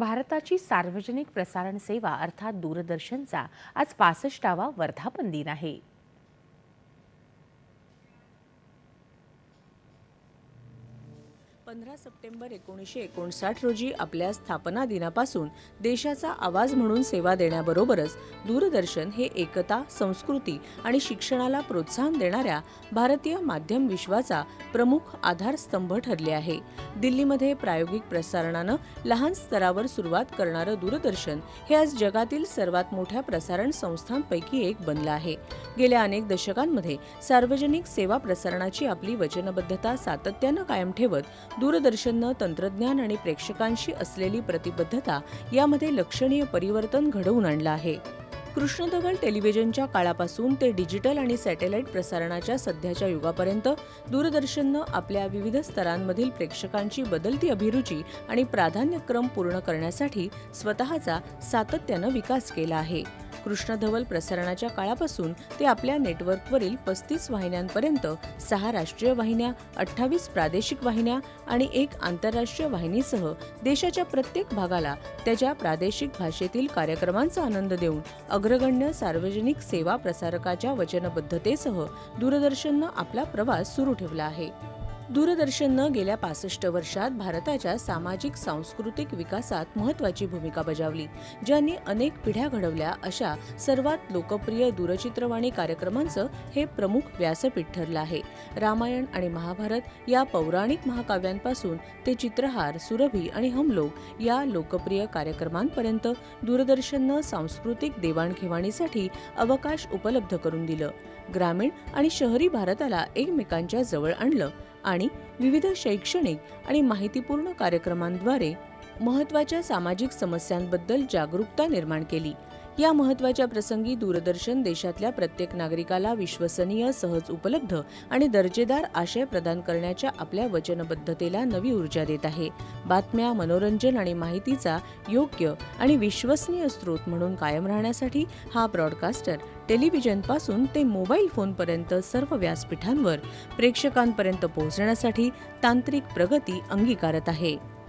भारताची सार्वजनिक प्रसारण सेवा अर्थात दूरदर्शनचा आज पासष्टावा वर्धापन दिन आहे. पंधरा सप्टेंबर एकोणीसशे एकोणसाठ रोजी आपल्या स्थापना दिनापासून देशाचा आवाज म्हणून सेवा देण्याबरोबरच दूरदर्शन हे एकता संस्कृती आणि शिक्षणाला प्रोत्साहन देणाऱ्या भारतीय माध्यम विश्वाचा प्रमुख आधारस्तंभ ठरले आहे. दिल्लीमध्ये प्रायोगिक प्रसारणानं लहान स्तरावर सुरुवात करणारं दूरदर्शन हे आज जगातील सर्वात मोठ्या प्रसारण संस्थांपैकी एक बनलं आहे. गेल्या अनेक दशकांमध्ये सार्वजनिक सेवा प्रसारणाची आपली वचनबद्धता सातत्यानं कायम ठेवत दूरदर्शननं तंत्रज्ञान आणि प्रेक्षकांशी असलेली प्रतिबद्धता यामध्ये लक्षणीय परिवर्तन घडवून आणलं आहे. कृष्णधवल टेलिव्हिजनच्या काळापासून ते डिजिटल आणि सॅटेलाईट प्रसारणाच्या सध्याच्या युगापर्यंत दूरदर्शननं आपल्या विविध स्तरांमधील प्रेक्षकांची बदलती अभिरुची आणि प्राधान्यक्रम पूर्ण करण्यासाठी स्वतःचा सातत्यानं विकास केला आहे. कृष्णधवल प्रसारणाच्या काळापासून ते आपल्या नेटवर्कवरील पस्तीस वाहिन्यांपर्यंत सहा राष्ट्रीय वाहिन्या अठ्ठावीस प्रादेशिक वाहिन्या आणि एक आंतरराष्ट्रीय वाहिनीसह देशाच्या प्रत्येक भागाला त्याच्या प्रादेशिक भाषेतील कार्यक्रमांचा आनंद देऊन अग्रगण्य सार्वजनिक सेवा प्रसारकाच्या वचनबद्धतेसह दूरदर्शननं आपला प्रवास सुरू ठेवला आहे. दूरदर्शननं गेल्या पासष्ट वर्षात भारताच्या सामाजिक सांस्कृतिक विकासात महत्वाची भूमिका बजावली ज्यांनी अनेक पिढ्या घडवल्या अशा सर्वात लोकप्रिय दूरचित्रवाणी कार्यक्रमांचं हे प्रमुख व्यासपीठ ठरलं आहे. रामायण आणि महाभारत या पौराणिक महाकाव्यांपासून ते चित्रहार सुरभी आणि हमलोग या लोकप्रिय कार्यक्रमांपर्यंत दूरदर्शननं सांस्कृतिक देवाणघेवाणीसाठी अवकाश उपलब्ध करून दिलं. ग्रामीण आणि शहरी भारताला एकमेकांच्या जवळ आणलं आणि विविध शैक्षणिक आणि माहितीपूर्ण कार्यक्रमांद्वारे महत्त्वाच्या सामाजिक समस्यांबद्दल जागरूकता निर्माण केली. या महत्त्वाच्या प्रसंगी दूरदर्शन देशातल्या प्रत्येक नागरिकाला विश्वसनीय सहज उपलब्ध आणि दर्जेदार आशय प्रदान करण्याच्या आपल्या वचनबद्धतेला नवी ऊर्जा देत आहे. बातम्या मनोरंजन आणि माहितीचा योग्य आणि विश्वसनीय स्रोत म्हणून कायम राहण्यासाठी हा ब्रॉडकास्टर टेलिव्हिजनपासून ते मोबाईल फोनपर्यंत सर्व व्यासपीठांवर प्रेक्षकांपर्यंत पोहोचण्यासाठी तांत्रिक प्रगती अंगीकारत आहे.